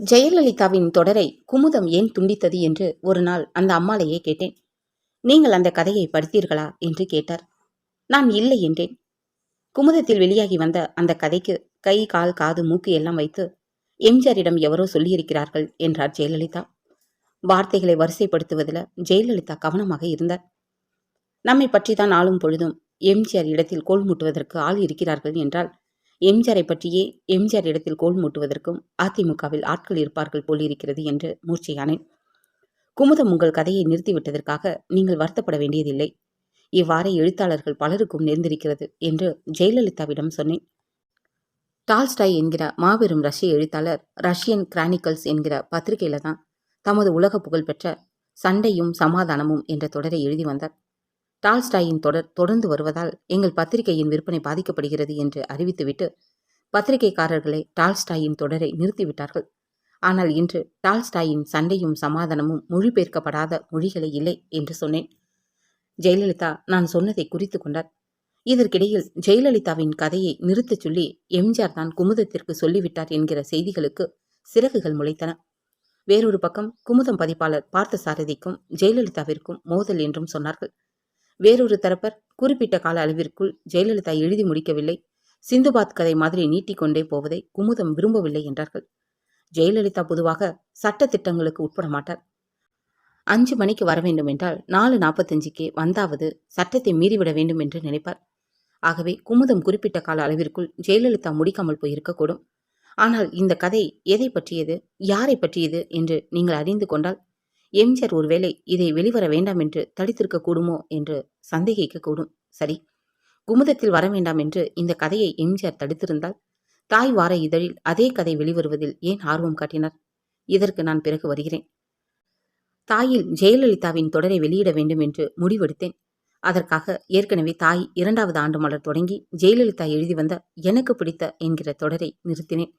ஜெயலலிதாவின் தொடரை குமுதம் ஏன் துண்டித்தது என்று ஒரு நாள் அந்த அம்மாளையே கேட்டேன். நீங்கள் அந்த கதையை படித்தீர்களா? என்று கேட்டார். நான் இல்லை என்றேன். குமுதத்தில் வெளியாகி வந்த அந்த கதைக்கு கை கால் காது மூக்கு எல்லாம் வைத்து எம்ஜிஆரிடம் எவரோ சொல்லியிருக்கிறார்கள் என்றார் ஜெயலலிதா. வார்த்தைகளை வரிசைப்படுத்துவதில் ஜெயலலிதா கவனமாக இருந்தார். நம்மை பற்றி தான் ஆளும் பொழுதும் எம்ஜிஆர் இடத்தில் கோல் மூட்டுவதற்கு ஆள் இருக்கிறார்கள் என்றால் எம்ஜிஆரை பற்றியே எம்ஜிஆர் இடத்தில் கோல் மூட்டுவதற்கும் அதிமுகவில் ஆட்கள் இருப்பார்கள் போலிருக்கிறது என்று மூர்ச்சையானேன். குமுதம் உங்கள் கதையை நிறுத்திவிட்டதற்காக நீங்கள் வருத்தப்பட வேண்டியதில்லை. இவ்வாறு எழுத்தாளர்கள் பலருக்கும் நேர்ந்திருக்கிறது என்று ஜெயலலிதாவிடம் சொன்னேன். டால்ஸ்டாய் என்கிற மாபெரும் ரஷ்ய எழுத்தாளர் ரஷ்யன் கிரானிக்கல்ஸ் என்கிற பத்திரிகையில தான் தமது உலக புகழ்பெற்ற சண்டையும் சமாதானமும் என்ற தொடரை எழுதி வந்தார். டால்ஸ்டாயின் தொடர் தொடர்ந்து வருவதால் எங்கள் பத்திரிகையின் விற்பனை பாதிக்கப்படுகிறது என்று அறிவித்துவிட்டு பத்திரிகைக்காரர்களே டால்ஸ்டாயின் தொடரை நிறுத்திவிட்டார்கள். ஆனால் இன்று டால்ஸ்டாயின் சண்டையும் சமாதானமும் மொழிபெயர்க்கப்படாத மொழிகளே இல்லை என்று சொன்னேன். ஜெயலலிதா நான் சொன்னதை குறித்து கொண்டார். இதற்கிடையில் ஜெயலலிதாவின் கதையை நிறுத்தச் சொல்லி எம்ஜிஆர் தான் குமுதத்திற்கு சொல்லிவிட்டார் என்கிற செய்திகளுக்கு சிறகுகள் முளைத்தன. வேறொரு பக்கம் குமுதம் பதிப்பாளர் பார்த்தசாரதிக்கும் ஜெயலலிதாவிற்கும் மோதல் என்றும் சொன்னார்கள். வேறொரு தரப்பர் குறிப்பிட்ட கால அளவிற்குள் ஜெயலலிதா எழுதி முடிக்கவில்லை. சிந்துபாத் கதை மாதிரி நீட்டிக்கொண்டே போவதை குமுதம் விரும்பவில்லை என்றார்கள். ஜெயலலிதா பொதுவாக சட்ட திட்டங்களுக்கு உட்பட மாட்டார். அஞ்சு மணிக்கு வர வேண்டும் என்றால் நாலு நாற்பத்தஞ்சுக்கே வந்தாவது சட்டத்தை மீறிவிட வேண்டும் என்று நினைப்பார். ஆகவே குமுதம் குறிப்பிட்ட கால அளவிற்குள் ஜெயலலிதா முடிக்காமல் போயிருக்கக்கூடும். ஆனால் இந்த கதை எதை பற்றியது யாரை பற்றியது என்று நீங்கள் அறிந்து கொண்டால் எம்ஜிஆர் ஒருவேளை இதை வெளிவர வேண்டாம் என்று தடித்திருக்க கூடுமோ என்று சந்தேகிக்க கூடும். சரி. குமுதத்தில் வர வேண்டாம் என்று இந்த கதையை எம்ஜிஆர் தடுத்திருந்தால் தாய் வார இதழில் அதே கதை வெளிவருவதில் ஏன் ஆர்வம் காட்டினார்? இதற்கு நான் பிறகு வருகிறேன். தாயில் ஜெயலலிதாவின் தொடரை வெளியிட வேண்டும் என்று முடிவெடுத்தேன். அதற்காக ஏற்கனவே தாய் இரண்டாவது ஆண்டு மலர் தொடங்கி ஜெயலலிதா எழுதி வந்த எனக்கு பிடித்த என்கிற தொடரை நிறுத்தினேன்.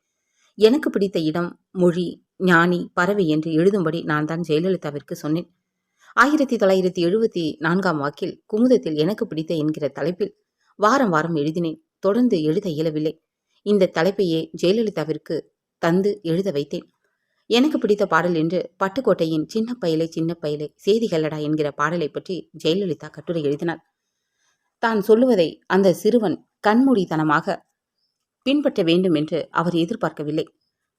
எனக்கு பிடித்த இடம் மொழி ஞானி பறவை என்று எழுதும்படி நான் தான் ஜெயலலிதாவிற்கு சொன்னேன். ஆயிரத்தி தொள்ளாயிரத்தி எழுபத்தி நான்காம் வாக்கில் குமுதத்தில் எனக்கு பிடித்த என்கிற தலைப்பில் வாரம் வாரம் எழுதினேன் தொடர்ந்து எழுத இயலவில்லை. இந்த தலைப்பையே ஜெயலலிதாவிற்கு தந்து எழுத வைத்தேன். எனக்கு பிடித்த பாடல் என்று பட்டுக்கோட்டையின் சின்ன பயலை சின்ன பயலை செய்திகளடா என்கிற பாடலை பற்றி ஜெயலலிதா கட்டுரை எழுதினார் தான் சொல்லுவதை அந்த சிறுவன் கண்மூடித்தனமாக பின்பற்ற வேண்டும் என்று அவர் எதிர்பார்க்கவில்லை.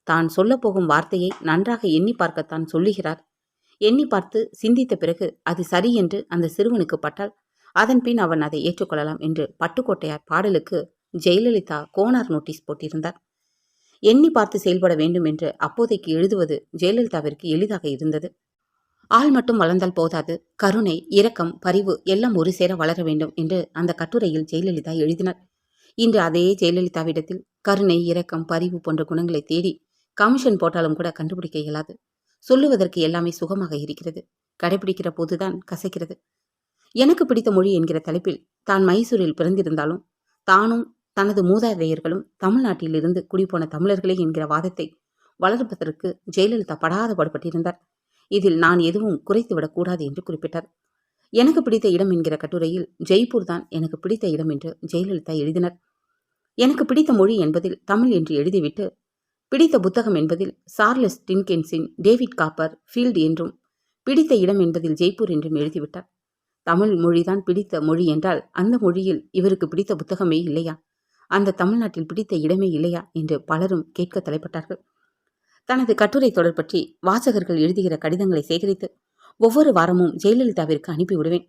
தான் சொல்லப்போகும் வார்த்தையை நன்றாக எண்ணி பார்க்கத்தான் சொல்லுகிறார். எண்ணி பார்த்து சிந்தித்த பிறகு அது சரி என்று அந்த சிறுவனுக்கு பட்டால் அதன்பின் அவன் அதை ஏற்றுக்கொள்ளலாம் என்று பட்டுக்கோட்டையார் பாடலுக்கு ஜெயலலிதா கோனார் நோட்டீஸ் போட்டிருந்தார். எண்ணி பார்த்து செயல்பட வேண்டும் என்று அப்போதைக்கு எழுதுவது ஜெயலலிதாவிற்கு எளிதாக இருந்தது. ஆள் மட்டும் வளர்ந்தால் போதாது கருணை இரக்கம் பரிவு எல்லாம் ஒரு சேர வளர வேண்டும் என்று அந்த கட்டுரையில் ஜெயலலிதா எழுதினார். இன்று அதே ஜெயலலிதாவிடத்தில் கருணை இரக்கம் பரிவு போன்ற குணங்களை தேடி கமிஷன் போட்டாலும் கூட கண்டுபிடிக்க இயலாது. சொல்லுவதற்கு எல்லாமே சுகமாக இருக்கிறது. கடைபிடிக்கிற போதுதான் கசைக்கிறது. எனக்கு பிடித்த மொழி என்கிற தலைப்பில் தான் மைசூரில் பிறந்திருந்தாலும் தானும் தனது மூதாதையர்களும் தமிழ்நாட்டிலிருந்து குடிபோன தமிழர்களே என்கிற வாதத்தை வளர்ப்பதற்கு ஜெயலலிதா படாத பாடுபட்டிருந்தார். இதில் நான் எதுவும் குறைத்துவிடக்கூடாது என்று குறிப்பிட்டார். எனக்கு பிடித்த இடம் என்கிற கட்டுரையில் ஜெய்ப்பூர் தான் எனக்கு பிடித்த இடம் என்று ஜெயலலிதா எழுதினர். எனக்கு பிடித்த மொழி என்பதில் தமிழ் என்று எழுதிவிட்டு பிடித்த புத்தகம் என்பதில் சார்லஸ் டின்கென்ஸின் டேவிட் காப்பர் ஃபீல்டு என்றும் பிடித்த இடம் என்பதில் ஜெய்ப்பூர் என்றும் எழுதிவிட்டார். தமிழ் மொழிதான் பிடித்த மொழி என்றால் அந்த மொழியில் இவருக்கு பிடித்த புத்தகமே இல்லையா? அந்த தமிழ்நாட்டில் பிடித்த இடமே இல்லையா? என்று பலரும் கேட்க தலைப்பட்டார்கள். தனது கட்டுரை தொடர் பற்றி வாசகர்கள் எழுதுகிற கடிதங்களை சேகரித்து ஒவ்வொரு வாரமும் ஜெயலலிதாவிற்கு அனுப்பிவிடுவேன்.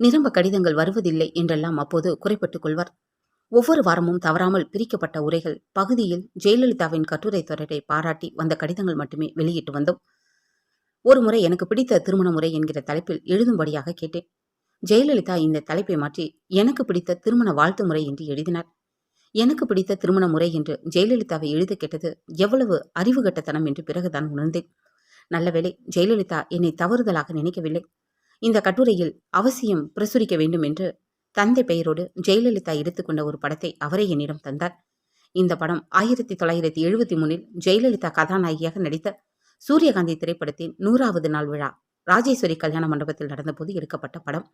நிரம்ப கடிதங்கள் வருவதில்லை என்றெல்லாம் அப்போது குறைப்பட்டுக் கொள்வார். ஒவ்வொரு வாரமும் தவறாமல் பிரிக்கப்பட்ட உரைகள் பகுதியில் ஜெயலலிதாவின் கட்டுரை தொடரை பாராட்டி வந்த கடிதங்கள் மட்டுமே வெளியிட்டு வந்தோம். ஒரு முறை எனக்கு பிடித்த திருமண முறை என்கிற தலைப்பில் எழுதும்படியாக கேட்டேன். ஜெயலலிதா இந்த தலைப்பை மாற்றி எனக்கு பிடித்த திருமண வாழ்த்து முறை என்று எழுதினார். எனக்கு பிடித்த திருமண முறை என்று ஜெயலலிதாவை எழுத கேட்டது எவ்வளவு அறிவுகட்டத்தனம் என்று பிறகுதான் உணர்ந்தேன். நல்லவேளை ஜெயலலிதா என்னை தவறுதலாக நினைக்கவில்லை. இந்த கட்டுரையில் அவசியம் பிரசுரிக்க வேண்டும் என்று தந்தை பெயரோடு ஜெயலலிதா எடுத்துக்கொண்ட ஒரு படத்தை அவரே என்னிடம் தந்தார். இந்த படம் ஆயிரத்தி தொள்ளாயிரத்தி எழுபத்தி மூணில் ஜெயலலிதா கதாநாயகியாக நடித்த சூரியகாந்தி திரைப்படத்தின் நூறாவது நாள் விழா ராஜேஸ்வரி கல்யாண மண்டபத்தில் நடந்தபோது எடுக்கப்பட்ட படம்.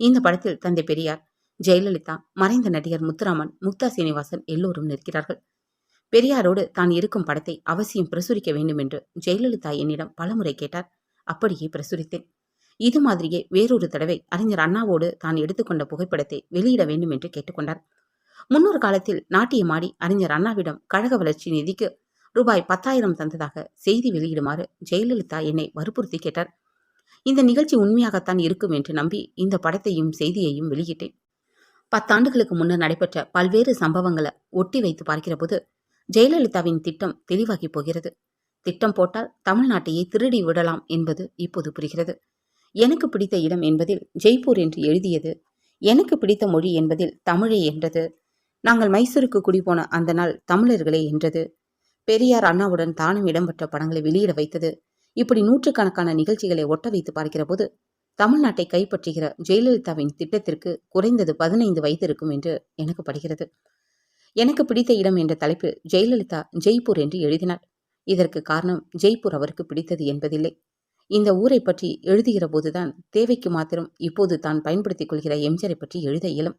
இந்த படத்தில் தந்தை பெரியார் ஜெயலலிதா மறைந்த நடிகர் முத்துராமன் முக்தா சீனிவாசன் எல்லோரும் நிற்கிறார்கள். பெரியாரோடு தான் இருக்கும் படத்தை அவசியம் பிரசுரிக்க வேண்டும் என்று ஜெயலலிதா என்னிடம் பலமுறை கேட்டார். அப்படியே பிரசுரித்தேன். இது மாதிரியே வேறொரு தடவை அறிஞர் அண்ணாவோடு தான் எடுத்துக்கொண்ட புகைப்படத்தை வெளியிட வேண்டும் என்று கேட்டுக்கொண்டார். முன்னொரு காலத்தில் நாட்டியமாடி அறிஞர் அண்ணாவிடம் கழக வளர்ச்சி நிதிக்கு ரூபாய் பத்தாயிரம் தந்ததாக செய்தி வெளியிடுமாறு ஜெயலலிதா என்னை வற்புறுத்தி கேட்டார். இந்த நிகழ்ச்சி உண்மையாகத்தான் இருக்கும் என்று நம்பி இந்த படத்தையும் செய்தியையும் வெளியிட்டேன். பத்தாண்டுகளுக்கு முன்னர் நடைபெற்ற பல்வேறு சம்பவங்களை ஒட்டி வைத்து பார்க்கிற போது ஜெயலலிதாவின் திட்டம் தெளிவாகி போகிறது. திட்டம் போட்டால் தமிழ்நாட்டையே திருடி விடலாம் என்பது இப்போது புரிகிறது. எனக்கு பிடித்த இடம் என்பதில் ஜெய்ப்பூர் என்று எழுதியது. எனக்கு பிடித்த மொழி என்பதில் தமிழே என்றது. நாங்கள் மைசூருக்கு குடிபோன அந்த நாள் தமிழர்களே என்றது. பெரியார் அண்ணாவுடன் தானும் இடம்பெற்ற படங்களை வெளியிட வைத்தது. இப்படி நூற்றுக்கணக்கான நிகழ்ச்சிகளை ஒட்ட வைத்து பார்க்கிற போது தமிழ்நாட்டை கைப்பற்றுகிற ஜெயலலிதாவின் திட்டத்திற்கு குறைந்தது பதினைந்து வயது இருக்கும் என்று எனக்கு படுகிறது. எனக்கு பிடித்த இடம் என்ற தலைப்பில் ஜெயலலிதா ஜெய்ப்பூர் என்று எழுதினார் இதற்கு காரணம் ஜெய்ப்பூர் அவருக்கு பிடித்தது என்பதில்லை. இந்த ஊரை பற்றி எழுதுகிற போதுதான் தேவைக்கு மாத்திரம் இப்போது தான் பயன்படுத்திக் கொள்கிற எம்ஜரை பற்றி எழுத இயலும்.